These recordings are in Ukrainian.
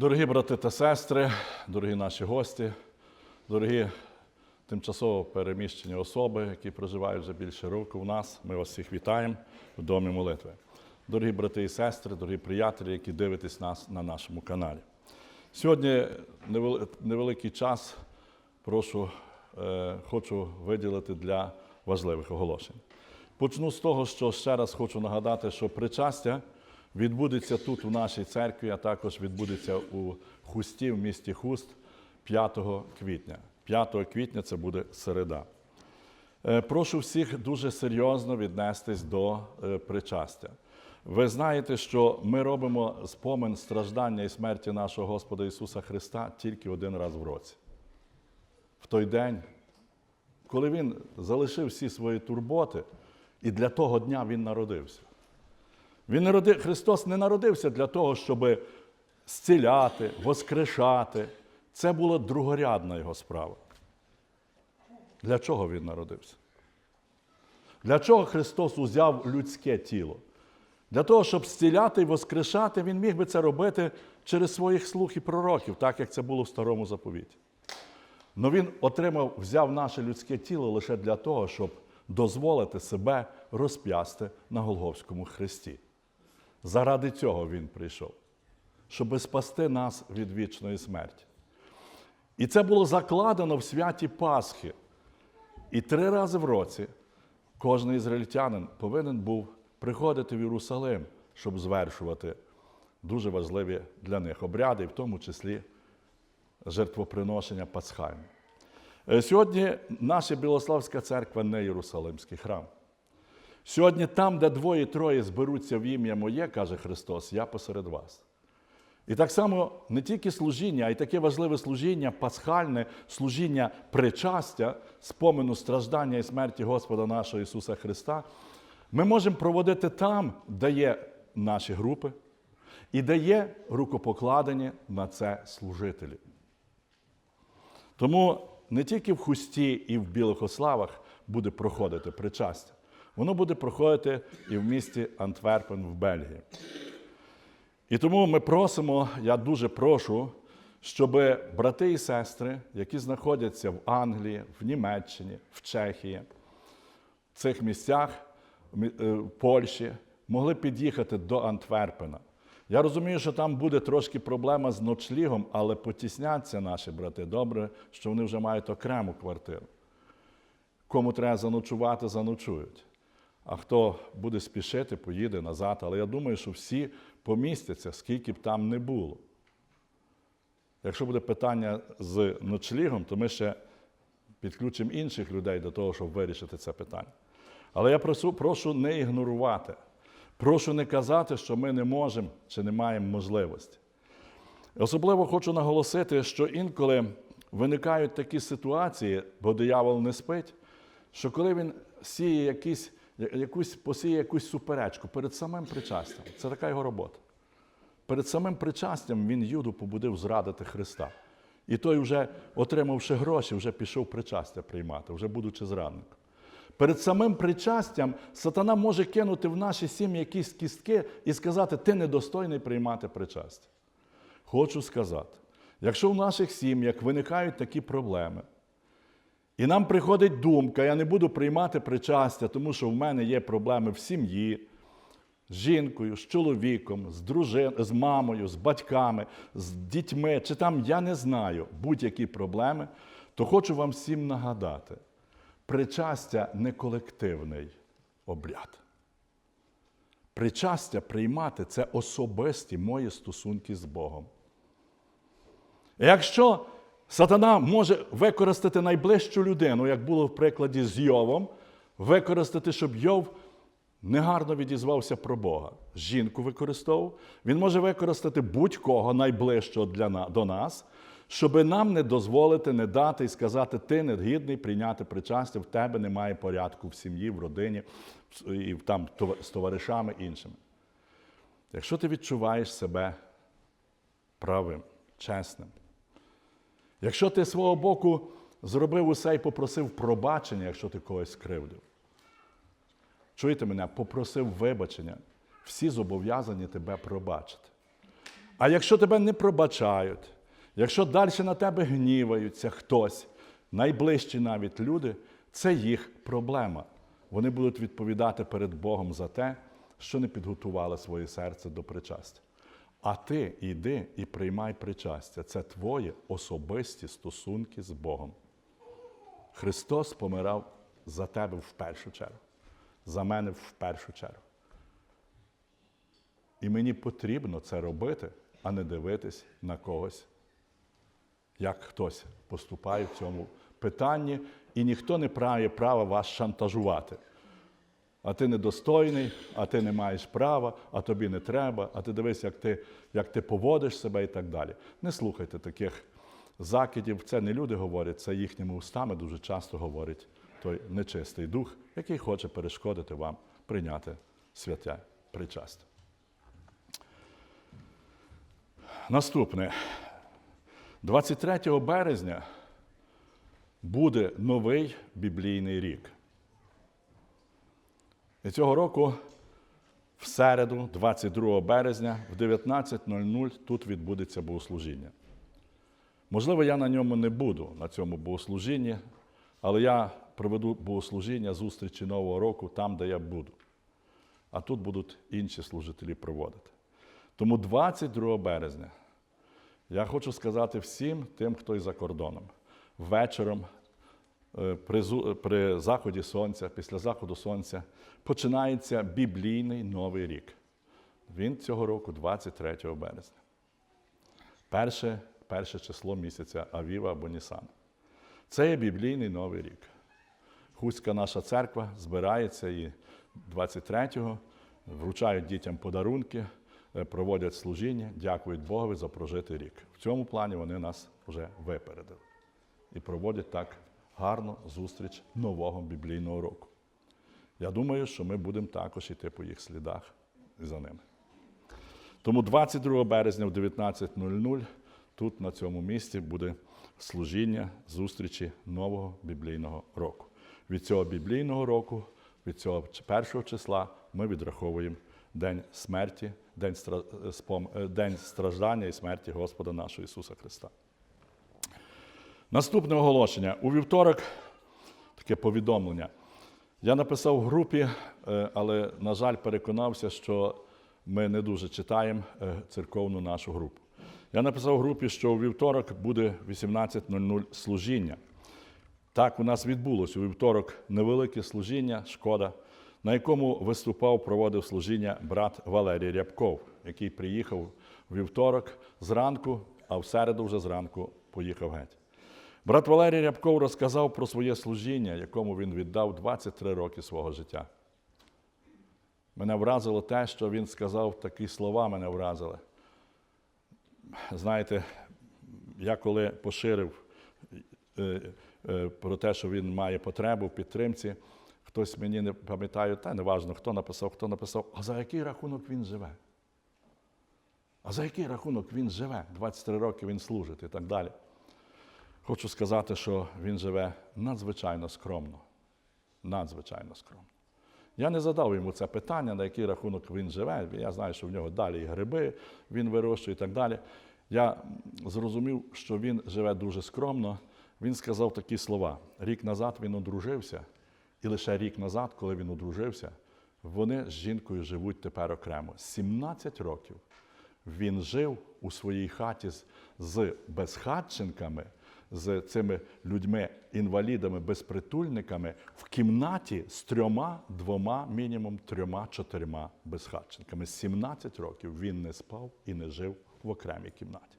Дорогі брати та сестри, дорогі наші гості, дорогі тимчасово переміщені особи, які проживають вже більше року в нас, ми вас всіх вітаємо в домі молитви. Дорогі брати і сестри, дорогі приятелі, які дивитесь нас на нашому каналі. Сьогодні невеликий час прошу, е, хочу виділити для важливих оголошень. Почну з того, що ще раз хочу нагадати, що причастя відбудеться тут, у нашій церкві, а також відбудеться у Хусті, в місті Хуст 5 квітня. 5 квітня це буде середа. Е, Прошу всіх дуже серйозно віднестись до е, причастя. Ви знаєте, що ми робимо спомин страждання і смерті нашого Господа Ісуса Христа тільки один раз в році. В той день, коли Він залишив всі свої турботи, і для того дня Він народився. Він народи... Христос не народився для того, щоб зціляти, воскрешати. Це була другорядна його справа. Для чого він народився? Для чого Христос узяв людське тіло? Для того, щоб зціляти і воскрешати, Він міг би це робити через своїх слуг і пророків, так як це було в старому заповіті. Но Він отримав, взяв наше людське тіло лише для того, щоб дозволити себе розп'ясти на Голговському хресті. Заради цього Він прийшов, щоб спасти нас від вічної смерті. І це було закладено в святі Пасхи. І три рази в році кожен ізраїльтянин повинен був приходити в Єрусалим, щоб звершувати дуже важливі для них обряди, в тому числі жертвоприношення пасхальне. Е, Сьогодні наша Білославська церква не Єрусалимський храм. Сьогодні там, де двоє-троє зберуться в ім'я моє, каже Христос, я посеред вас. І так само не тільки служіння, а й таке важливе служіння, пасхальне служіння причастя, спомину страждання і смерті Господа нашого Ісуса Христа, ми можемо проводити там, де є наші групи, і де є рукопокладені на це служителі. Тому не тільки в хусті і в білих ославах буде проходити причастя, воно буде проходити і в місті Антверпен в Бельгії. І тому ми просимо, я дуже прошу, щоб брати і сестри, які знаходяться в Англії, в Німеччині, в Чехії, в цих місцях, е, в Польщі, могли під'їхати до Антверпена. Я розумію, що там буде трошки проблема з ночлігом, але потісняться наші брати. Добре, що вони вже мають окрему квартиру. Кому треба заночувати, заночують. А хто буде спішити, поїде назад. Але я думаю, що всі помістяться, скільки б там не було. Якщо буде питання з ночлігом, то ми ще підключимо інших людей до того, щоб вирішити це питання. Але я прошу, прошу не ігнорувати. Прошу не казати, що ми не можемо чи не маємо можливості. Особливо хочу наголосити, що інколи виникають такі ситуації, бо диявол не спить, що коли він сіє якісь, якусь, посіє якусь суперечку перед самим причастям, це така його робота. Перед самим причастям він Юду побудив зрадити Христа. І той, вже, отримавши гроші, вже пішов причастя приймати, вже будучи зрадником. Перед самим причастям сатана може кинути в наші сім'ї якісь кістки і сказати, ти недостойний приймати причастя. Хочу сказати, якщо в наших сім'ях виникають такі проблеми, і нам приходить думка, я не буду приймати причастя, тому що в мене є проблеми в сім'ї, з жінкою, з чоловіком, з дружин, з мамою, з батьками, з дітьми, чи там я не знаю будь-які проблеми, то хочу вам всім нагадати: причастя не колективний обряд. Причастя приймати це особисті мої стосунки з Богом. Якщо сатана може використати найближчу людину, як було в прикладі з Йовом, використати, щоб Йов негарно відізвався про Бога. Жінку використовував, він може використати будь-кого найближчого для, до нас, щоб нам не дозволити, не дати і сказати, ти не гідний прийняти причастя, в тебе немає порядку в сім'ї, в родині і там з товаришами іншими. Якщо ти відчуваєш себе правим, чесним, якщо ти свого боку зробив усе і попросив пробачення, якщо ти когось скривдив, чуєте мене, попросив вибачення, всі зобов'язані тебе пробачити. А якщо тебе не пробачають, якщо далі на тебе гніваються хтось, найближчі навіть люди, це їх проблема. Вони будуть відповідати перед Богом за те, що не підготували своє серце до причастя. А ти йди і приймай причастя. Це твої особисті стосунки з Богом. Христос помирав за тебе в першу чергу, за мене в першу чергу. І мені потрібно це робити, а не дивитись на когось, як хтось поступає в цьому питанні, і ніхто не має права вас шантажувати. А ти недостойний, а ти не маєш права, а тобі не треба, а ти дивись, як ти, як ти поводиш себе і так далі. Не слухайте таких закидів. Це не люди говорять, це їхніми устами дуже часто говорить той нечистий дух, який хоче перешкодити вам прийняти святе причастя. Наступне. 23 березня буде новий біблійний рік. І цього року, в середу, 22 березня, в 19.00 тут відбудеться богослужіння. Можливо, я на ньому не буду, на цьому богослужінні, але я проведу богослужіння зустрічі Нового року там, де я буду. А тут будуть інші служителі проводити. Тому 22 березня я хочу сказати всім тим, хто і за кордоном, вечором при, заході сонця, після заходу сонця, починається біблійний новий рік. Він цього року 23 березня. Перше, перше число місяця Авіва або Нісан. Це є біблійний новий рік. Хуська наша церква збирається і 23-го вручають дітям подарунки, е, проводять служіння, дякують Богові за прожитий рік. В цьому плані вони нас вже випередили. І проводять так гарну зустріч нового біблійного року. Я думаю, що ми будемо також йти по їх слідах за ними. Тому 22 березня в 19.00 тут, на цьому місці, буде служіння зустрічі нового біблійного року. Від цього біблійного року, від цього першого числа, ми відраховуємо День смерті, День, е, е, страждання і смерті Господа нашого Ісуса Христа. Наступне оголошення. У вівторок таке повідомлення. Я написав в групі, е, але, на жаль, переконався, що ми не дуже читаємо е, церковну нашу групу. Я написав в групі, що у вівторок буде 18.00 служіння. Так у нас відбулося у вівторок невелике служіння, шкода, на якому виступав, проводив служіння брат Валерій Рябков, який приїхав у вівторок зранку, а в середу вже зранку поїхав геть. Брат Валерій Рябков розказав про своє служіння, якому він віддав 23 роки свого життя. Мене вразило те, що він сказав, такі слова мене вразили. Знаєте, я коли поширив е, е, про те, що він має потребу в підтримці, хтось мені не пам'ятаю, та неважно, хто написав, хто написав, а за який рахунок він живе? А за який рахунок він живе? 23 роки він служить і так далі. Хочу сказати, що він живе надзвичайно скромно. Надзвичайно скромно. Я не задав йому це питання, на який рахунок він живе. Я знаю, що в нього далі і гриби він вирощує і так далі. Я зрозумів, що він живе дуже скромно. Він сказав такі слова: рік назад він одружився, і лише рік назад, коли він одружився, вони з жінкою живуть тепер окремо. 17 років він жив у своїй хаті з, безхатченками, з цими людьми, інвалідами, безпритульниками, в кімнаті з трьома, двома, мінімум трьома, чотирма безхатченками. 17 років він не спав і не жив в окремій кімнаті.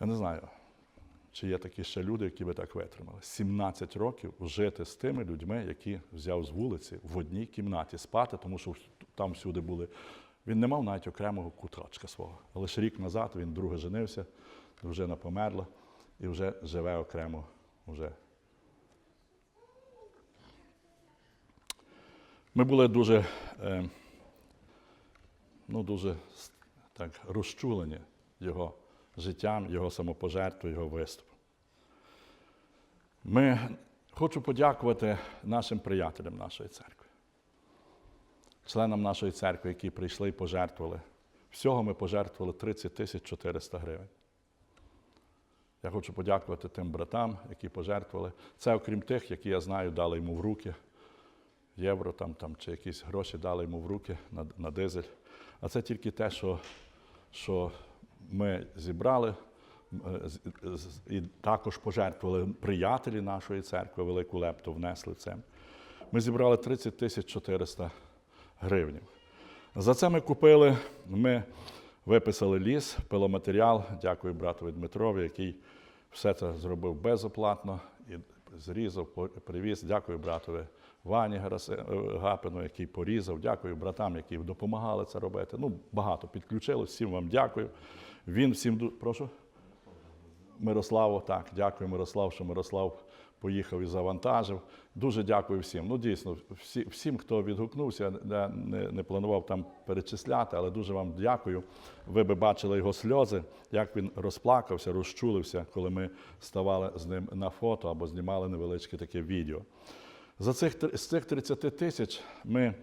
Я не знаю, чи є такі ще люди, які би так витримали. 17 років жити з тими людьми, які взяв з вулиці в одній кімнаті спати, тому що там всюди були. Він не мав навіть окремого куточка свого. Але ж рік назад він друге женився, дружина померла і вже живе окремо. Вже. Ми були дуже, е, ну, дуже так, розчулені його життям, його самопожертвою, його виступом. Ми Хочу подякувати нашим приятелям нашої церкви, членам нашої церкви, які прийшли і пожертвували. Всього ми пожертвували 30 тисяч 400 гривень. Я хочу подякувати тим братам, які пожертвували. Це окрім тих, які я знаю, дали йому в руки євро там, там, чи якісь гроші дали йому в руки на, на дизель. А це тільки те, що, що ми зібрали е, і також пожертвували приятелі нашої церкви, велику лепту внесли це. Ми зібрали 30 тисяч 400 гривень. За це ми купили, ми виписали ліс, пиломатеріал. Дякую братові Дмитрові, який все це зробив безоплатно і зрізав, привіз. Дякую братові Вані е, Гапину, який порізав. Дякую братам, які допомагали це робити. Ну, багато підключилось. Всім вам дякую. Він всім прошу. Мирославу, так, дякую, Мирослав, що Мирослав поїхав і завантажив. Дуже дякую всім. Ну, дійсно, всі, всім, хто відгукнувся, я не, не планував там перечисляти, але дуже вам дякую. Ви би бачили його сльози, як він розплакався, розчулився, коли ми ставали з ним на фото або знімали невеличке таке відео. За цих, з цих 30 тисяч ми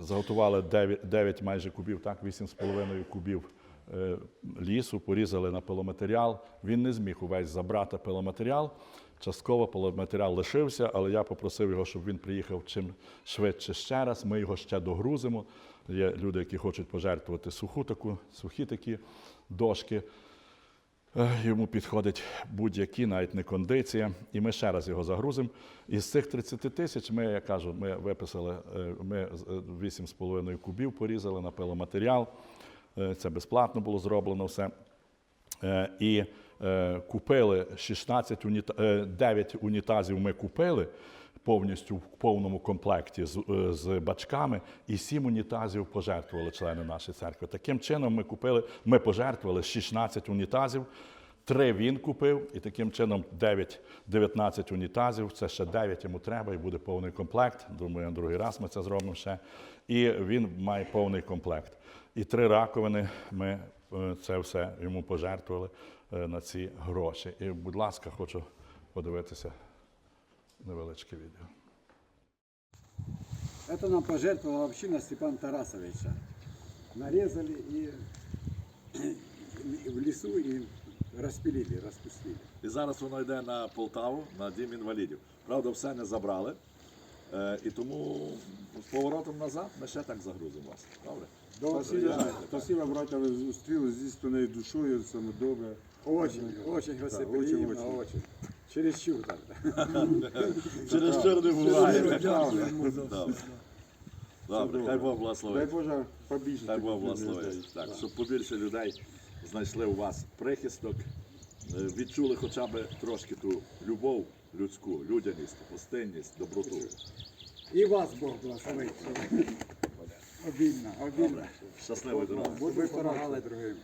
заготували 9, 9 майже кубів, так, 8,5 кубів е, лісу, порізали на пиломатеріал. Він не зміг увесь забрати пиломатеріал. Частково пиломатеріал лишився, але я попросив його, щоб він приїхав чим швидше ще раз. Ми його ще догрузимо. Є люди, які хочуть пожертвувати суху таку, сухі такі дошки. Е, Йому підходить будь-які, навіть не кондиція, і ми ще раз його загрузимо. Із цих 30 тисяч ми, я кажу, ми виписали, е, ми з- е, 8,5 кубів порізали на пиломатеріал. Це безплатно було зроблено все. І купили 16 уніта... е, 9 унітазів ми купили повністю в повному комплекті з, е, з бачками, і 7 унітазів пожертвували члени нашої церкви. Таким чином ми купили, ми пожертвували 16 унітазів. Три він купив, і таким чином 9, 19 унітазів. Це ще 9 йому треба, і буде повний комплект. Думаю, другий раз ми це зробимо ще. І він має повний комплект. І три раковини ми е, це все йому пожертвували е, на ці гроші. І, будь ласка, хочу подивитися невеличке відео. Это нам пожертвовала община Степана Тарасовича. Нарезали и в лесу и распилили, распустили. І зараз воно йде на Полтаву, на дім інвалідів. Правда, все не забрали. Е, і тому з поворотом назад ми ще так загрузимо вас. Добре? Спасибо, Приїжджайте, спасибо, братья, вы зустріли з істинною душою, саме добре. Очень, очень гостеприимно, очень, очень. очень. Чересчур так. Через не буває. Добре. Хай Бог Дай благословить. Боже, побільше. Хай Бог благословить. Так, щоб побільше людей знайшли у вас прихисток, е, відчули хоча б трошки ту любов людську, людяність, гостинність, доброту. И вас Бог благословит. Обильно, обильно. Щасливої дороги. Ви помагали другим.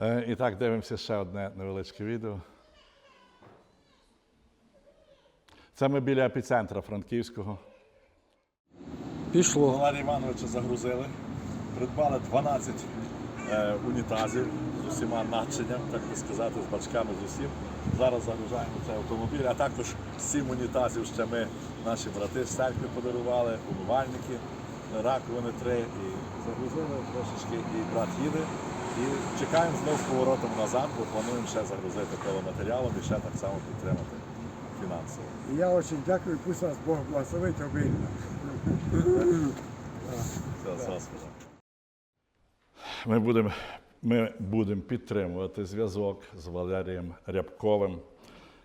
Е, І так, дивимося ще одне невеличке відео. Це ми біля епіцентра Франківського. Пішло. Валерія Івановича загрузили, придбали 12 е, унітазів з усіма начинням, так би сказати, з бачками з усім. Зараз загружаємо цей автомобіль, а також 7 унітазів ще ми, наші брати з церкви подарували, умивальники, раковини три. І загрузили трошечки, і брат їде. І чекаємо знов з поворотом назад, бо плануємо ще загрузити пиломатеріалом і ще так само підтримати фінансово. Я очень дякую, пусть вас Бог благословить обильно. Все, Господом. Ми будемо, ми будемо підтримувати зв'язок з Валерієм Рябковим.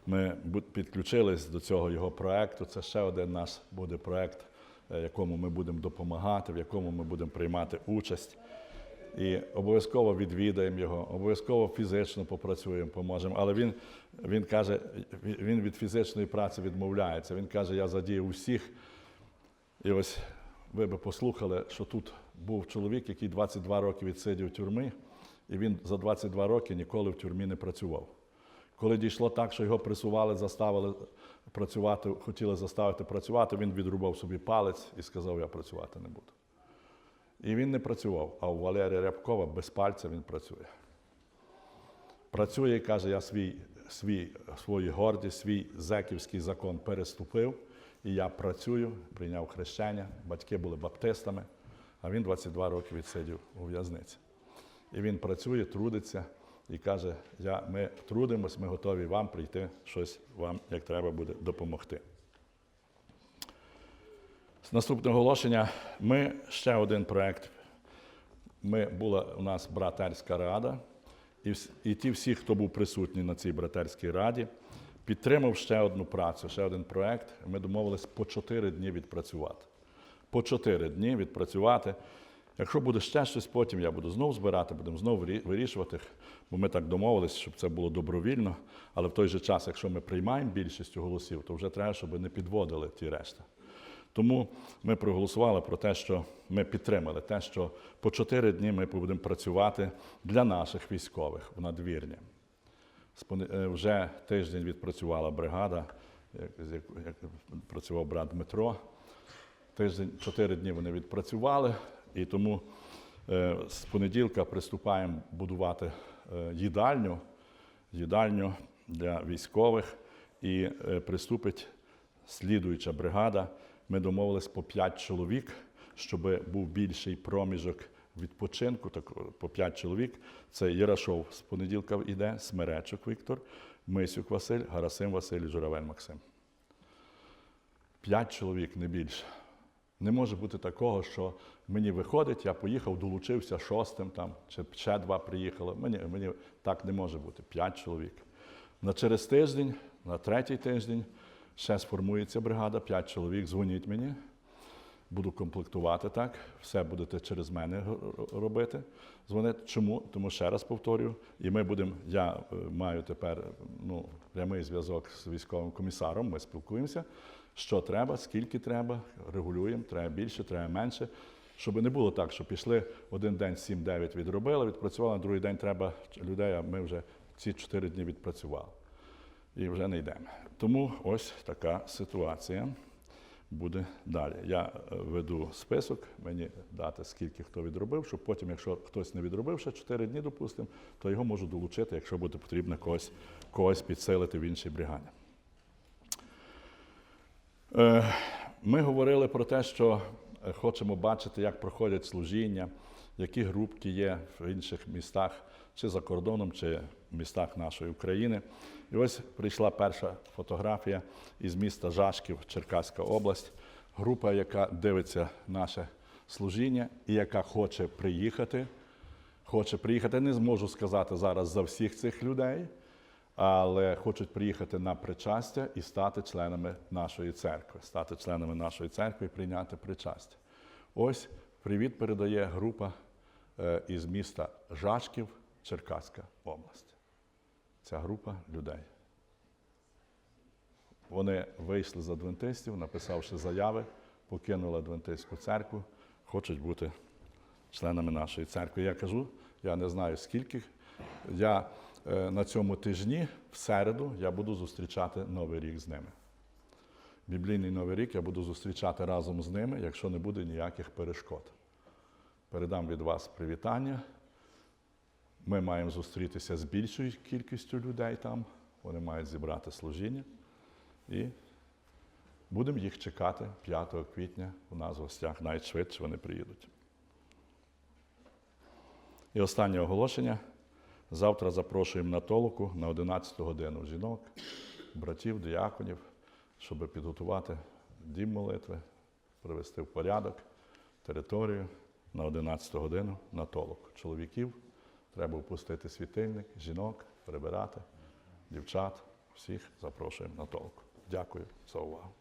Ми підключились до цього його проекту. Це ще один наш буде проект, е, якому ми будемо допомагати, в якому ми будемо приймати участь. І обов'язково відвідаємо його, обов'язково фізично попрацюємо, поможемо. Але він, він каже, він від фізичної праці відмовляється. Він каже, я задію усіх. І ось ви би послухали, що тут був чоловік, який 22 роки відсидів в тюрмі, і він за 22 роки ніколи в тюрмі не працював. Коли дійшло так, що його присували, заставили працювати, хотіли заставити працювати, він відрубав собі палець і сказав, я працювати не буду. І він не працював, а у Валерія Рябкова без пальця він працює. Працює і каже, я свій свій, свою гордість, свій зеківський закон переступив. І я працюю, прийняв хрещення. Батьки були баптистами, а він 22 роки відсидів у в'язниці. І він працює, трудиться і каже: я, ми трудимось, ми готові вам прийти, щось вам, як треба буде, допомогти. З наступного оголошення ми ще один проєкт. Ми була у нас братерська рада, і, і ті всі, хто був присутній на цій братерській раді, підтримав ще одну працю, ще один проєкт. Ми домовились по 4 дні відпрацювати. По 4 дні відпрацювати. Якщо буде ще щось, потім я буду знову збирати, будемо знову вирішувати, бо ми так домовились, щоб це було добровільно. Але в той же час, якщо ми приймаємо більшістю голосів, то вже треба, щоб не підводили ті решта. Тому ми проголосували про те, що ми підтримали те, що по чотири дні ми будемо працювати для наших військових в надвірні. Е, Вже тиждень відпрацювала бригада, як, працював брат Дмитро. Тиждень, чотири дні вони відпрацювали, і тому е, з понеділка приступаємо будувати е, їдальню, їдальню для військових, і приступить слідуюча бригада. Ми домовились по 5 чоловік, щоб був більший проміжок відпочинку, так по 5 чоловік. Це Єрашов з понеділка йде, Смеречок Віктор, Мисюк Василь, Гарасим Василь Журавель Максим. П'ять чоловік, не більше. Не може бути такого, що мені виходить, я поїхав, долучився шостим там, чи ще два приїхали. Мені, мені так не може бути. П'ять чоловік. На через тиждень, на третій тиждень ще сформується бригада, п'ять чоловік, дзвоніть мені. Буду комплектувати так, все будете через мене робити. Дзвонити. Чому? Тому ще раз повторюю, і ми будемо. Я е, маю тепер ну, прямий зв'язок з військовим комісаром. Ми спілкуємося. Що треба, скільки треба, регулюємо, треба більше, треба менше. Щоб не було так, що пішли один день 7-9 відробили, відпрацювали, на другий день треба людей, а ми вже ці 4 дні відпрацювали. І вже не йдемо. Тому ось така ситуація буде далі. Я е, веду список, мені дати, скільки хто відробив, щоб потім, якщо хтось не відробив ще 4 дні, допустимо, то його можу долучити, якщо буде потрібно когось, когось підсилити в іншій бригаді. Е, Ми говорили про те, що е, хочемо бачити, як проходять служіння, які групки є в інших містах, чи за кордоном, чи в містах нашої України. І ось прийшла перша фотографія із міста Жашків, Черкаська область. Група, яка дивиться наше служіння і яка хоче приїхати. Хоче приїхати, не зможу сказати зараз за всіх цих людей, але хочуть приїхати на причастя і стати членами нашої церкви, стати членами нашої церкви і прийняти причастя. Ось привіт передає група із міста Жашків, Черкаська область. Ця група людей. Вони вийшли з адвентистів, написавши заяви, покинули адвентистську церкву, хочуть бути членами нашої церкви. Я кажу, я не знаю скільки. Я е, на цьому тижні, в середу, я буду зустрічати Новий рік з ними. Біблійний Новий рік я буду зустрічати разом з ними, якщо не буде ніяких перешкод. Передам від вас привітання. Ми маємо зустрітися з більшою кількістю людей там. Вони мають зібрати служіння. І будемо їх чекати 5 квітня у нас в гостях, навіть швидше вони приїдуть. І останнє оголошення. Завтра запрошуємо на толоку на 11 годину жінок, братів, діаконів, щоб підготувати дім молитви, привести в порядок територію на 11 годину на толок. Чоловіків треба впустити світильник, жінок, прибирати, дівчат, всіх запрошуємо на толоку. Дякую за увагу.